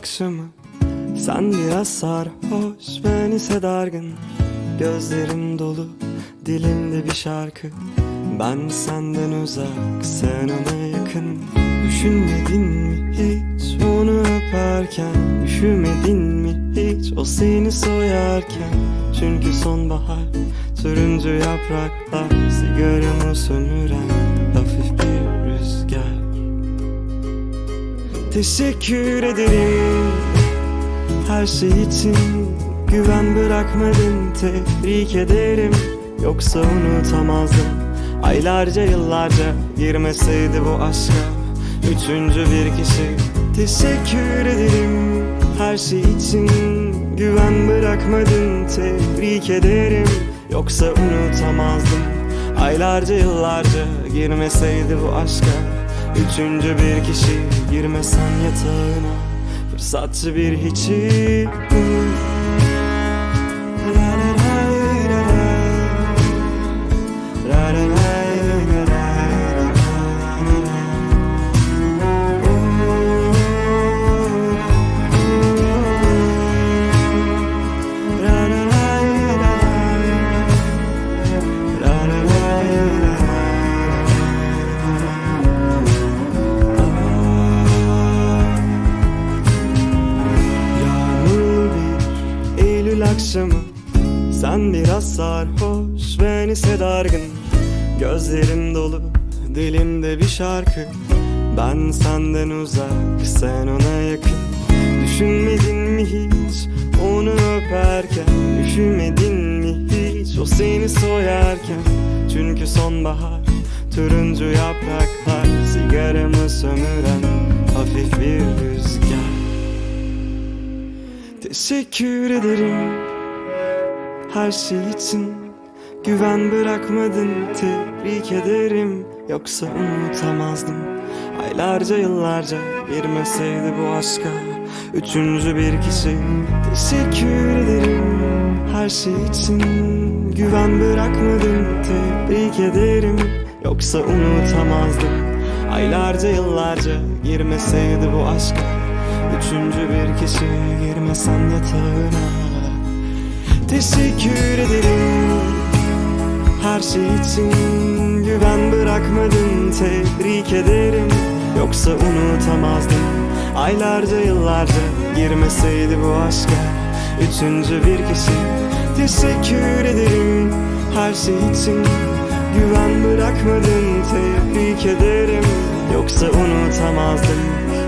akşamı. Sen biraz sarhoş ben ise dargın. Gözlerim dolu dilimde bir şarkı. Ben senden uzak sen ona yakın. Düşünmedin mi hiç onu öperken? Üşümedin mi hiç o seni soyarken? Çünkü sonbahar turuncu yapraklar Sigaramı sömüren Teşekkür ederim. Her şey için Güven bırakmadın tebrik ederim. Yoksa unutamazdım. Aylarca yıllarca girmeseydi bu aşka Üçüncü bir kişi. Teşekkür ederim. Her şey için Güven bırakmadın tebrik ederim. Yoksa unutamazdım. Aylarca yıllarca girmeseydi bu aşka Üçüncü bir kişi girmesen yatağına. Fırsatçı bir hiçi La biraz sarhoş ben ise dargın. Gözlerim dolu dilimde bir şarkı. Ben senden uzak sen ona yakın. Düşünmedin mi hiç onu öperken? Üşümedin mi hiç o seni soyarken? Çünkü sonbahar turuncu yapraklar Sigaramı sömüren hafif bir rüzgar. Teşekkür ederim her şey için. Güven bırakmadın tebrik ederim. Yoksa unutamazdım. Aylarca yıllarca girmeseydi bu aşka. Üçüncü bir kişi. Teşekkür ederim her şey için. Güven bırakmadın tebrik ederim. Yoksa unutamazdım. Aylarca yıllarca girmeseydi bu aşka. Üçüncü bir kişi girmesen yatağına Teşekkür ederim. Her şey için Güven bırakmadın tebrik ederim. Yoksa unutamazdım Aylarca yıllarca girmeseydi bu aşka Üçüncü bir kişi. Teşekkür ederim. Her şey için Güven bırakmadın tebrik ederim. Yoksa unutamazdım.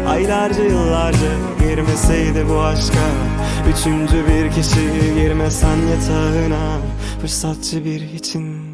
Aylarca yıllarca girmeseydi bu aşka. Üçüncü bir kişi girmesen yatağına. Fırsatçı bir için